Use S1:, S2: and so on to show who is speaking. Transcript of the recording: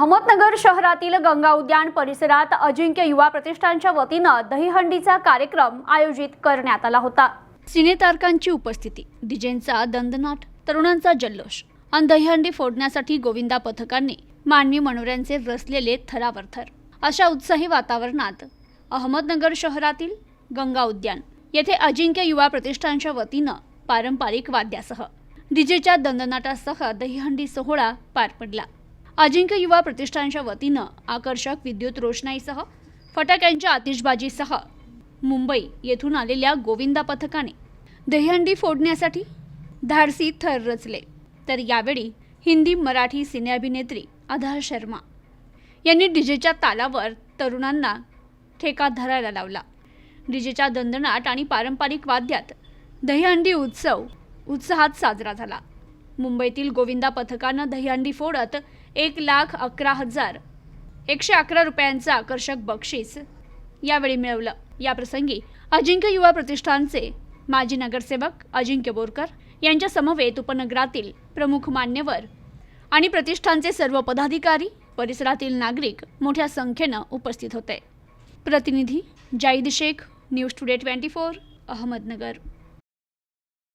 S1: अहमदनगर शहरातील गंगा उद्यान परिसरात अजिंक्य युवा प्रतिष्ठानच्या वतीनं दहीहंडीचा कार्यक्रम आयोजित करण्यात आला होता. सिनेतारकांची उपस्थिती डीजेंचा दंदनाट तरुणांचा जल्लोष आणि दहीहंडी फोडण्यासाठी गोविंदा पथकांनी मानवी मनोऱ्यांचे रचलेले थरावर थर. अशा उत्साही वातावरणात अहमदनगर शहरातील गंगा उद्यान येथे अजिंक्य युवा प्रतिष्ठानच्या वतीनं पारंपरिक वाद्यासह डीजेच्या दंदनाटासह दहीहंडी सोहळा पार पडला. अजिंक्य युवा प्रतिष्ठानच्या वतीनं आकर्षक विद्युत रोषणाईसह फटाक्यांच्या आतिषबाजीसह मुंबई येथून आलेल्या गोविंदा पथकाने दहीहंडी फोडण्यासाठी धाडसी थर रचले. तर यावेळी हिंदी मराठी सिनेअभिनेत्री आधार शर्मा यांनी डीजेच्या तालावर तरुणांना ठेका धरायला लावला. डीजेच्या दणदणाट आणि पारंपरिक वाद्यात दहीहंडी उत्सव उत्साहात साजरा झाला. मुंबईतील गोविंदा पथकानं दहीहंडी फोडत एक लाख अकरा हजार एकशे अकरा रुपयांचं आकर्षक बक्षीस यावेळी मिळवलं. याप्रसंगी अजिंक्य युवा प्रतिष्ठानचे माजी नगरसेवक अजिंक्य बोरकर यांच्या समवेत उपनगरातील प्रमुख मान्यवर आणि प्रतिष्ठानचे सर्व पदाधिकारी परिसरातील नागरिक मोठ्या संख्येनं उपस्थित होते. प्रतिनिधी Zaid Shaikh News Today twenty four Ahmednagar.